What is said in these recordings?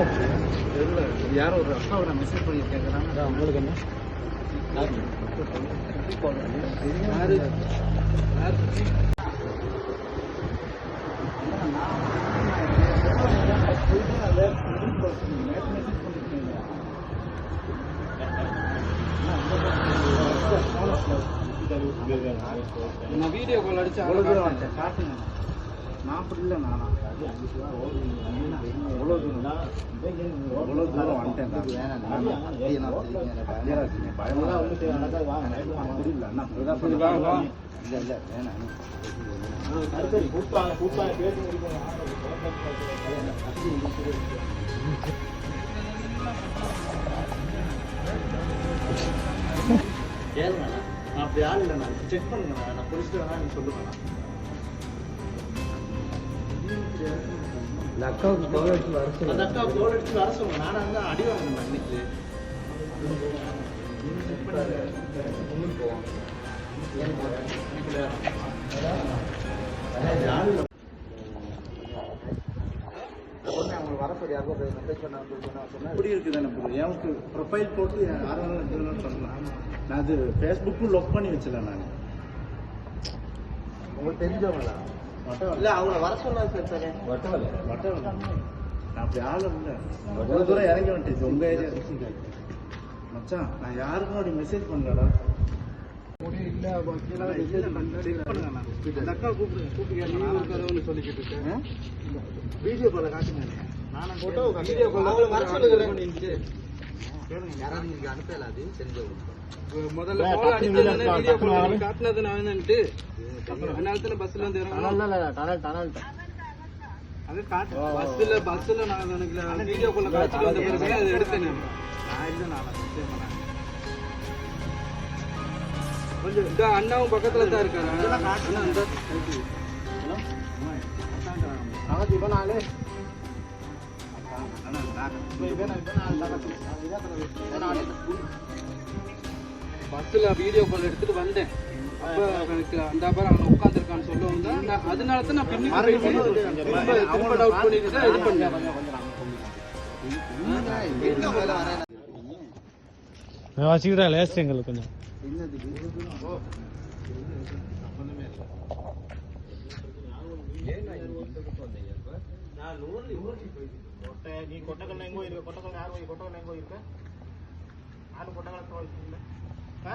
எடுத்துக்கிட்டேன் யாரோ ஒரு அக்காவோட மெசேஜ் பண்ணி கேட்குறாங்க உங்களுக்கு என்ன நான் வீடியோ கால் அடிச்சு அவ்வளோ காட்டுங்க நான் அப்படி இல்லை நானா எவ்வளோ தூரம் எவ்வளோ தூரம் வந்துட்டேன் இல்லை இல்லை வேணாம் கேளுங்கண்ணா நான் அப்படி ஆள் இல்லைண்ணா செக் பண்ணுங்கண்ணா நான் குடிச்சிட்டு வேணா நீங்க சொல்லுங்கண்ணா இந்த அக்காவுக்கு கோல் எடுத்து வர அந்த அக்கா கோல் எடுத்து வர சொல்லுங்க நானா இருந்தா அடி யாரும் பண்ண சொன்னா இப்படி இருக்குது ப்ரோ எனக்கு ப்ரொஃபைல் போட்டு யார் வேணாலும் எது வேணாலும் சொல்லலாம் நான் அது ஃபேஸ்புக்கும் லொக் பண்ணி வச்சல நான். உங்களுக்கு தெரிஞ்சவங்களா? இல்ல அவங்கள வர சொன்னாங்க சார் சார். நான் அப்படி ஆள் இல்லை. தூரம் இறங்கி வந்துட்டு உங்க ஏரியா மச்சான் நான் யாருக்கும் அப்படி மெசேஜ் பண்ணலடா. வீடியோ கால காட்டுங்க. வீடியோ அவங்கள வர சொல்லுங்க யாராவது இங்க அனுப்பல அது? தெரிஞ்சவங்க முதல்ல இல்ல, call டக்குனு அடிச்சது இல்ல, வீடியோ வரல. காட்டுனது நான் தான்ட்டு அதனால தானே பஸ்ல இருந்து இறங்கணும். டனல் டனல் அது காட்டு பஸ்ல பஸ்ல நான் எனக்கு வீடியோ கால்ல காட்சிட்டு வந்த பிறகு அதை எடுத்தேன் நான். நான் இல்லை நான் சத்தியம் பண்ணேன். கொஞ்சம் இந்த அண்ணாவும் பக்கத்துல தான் இருக்காரு? அண்ணா, ஆளு. பஸ்ல வீடியோ கால் எடுத்துட்டு வந்தேன் அப்ப எனக்கு அந்த அப்புறம் அவன் உட்காந்துருக்கான்னு சொல்ல வந்தேன் நான் அதனால தான் நான் பின்னுக்கு போய் திரும்ப டவுட் பண்ணிட்டு தான் இது பண்ணேன் வச்சுக்கிறா லேஸ்ட் எங்களுக்கு கொஞ்சம் கொட்டை நீ கொட்டக்கல்ல எங்கோ இருக்க? கொட்டக்கல்ல யார் போய் கொட்டக்கல்ல எங்கோ இருக்க? யாரும் கொட்டக்கல்ல போய் ஆ?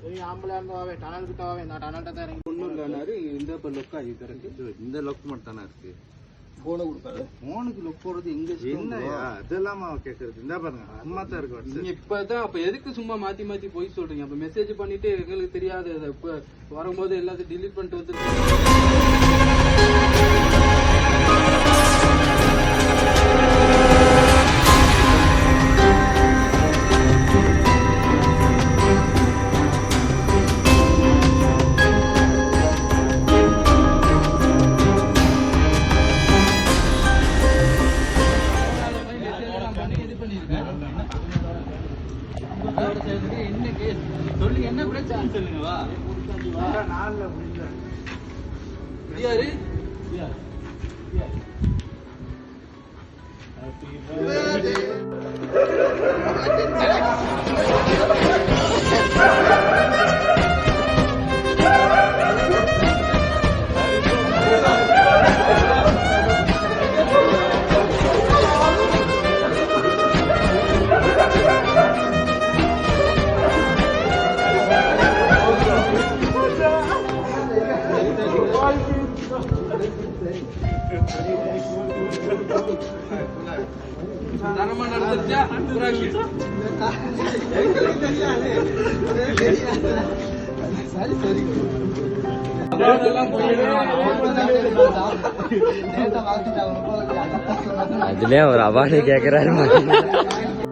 சரி ஆம்பளை இருந்தாவே டனல் கிட்ட வாவே நான் டனல்ட்ட தான் இறங்கி ஒன்றும் இல்லைனாரு இந்த இப்போ லொக்கா இருக்கிறது இந்த லொக் மட்டும் தானே இருக்கு. போன கொடுத்தாரு போனுக்கு லுக் போடுறது என்னய்யா, அதெல்லாம் கேக்குறது. இந்த பாருங்க அம்மா தான் இருக்கு நீங்க இப்பதான் அப்ப எதுக்கு சும்மா மாத்தி மாத்தி போய் சொல்றீங்க? அப்ப மெசேஜ் பண்ணிட்டு எங்களுக்கு தெரியாது. வரும்போது எல்லாத்தையும் delete பண்ணிட்டு வந்து என்ன கேஸ் சொல்லுங்க என்ன பிரச்சனை சொல்லுங்க வா. நாள்ல முடியல யாரு தரமா நடந்துச்சா அதுலயே அவர் அவார்டு கேக்குறாரு.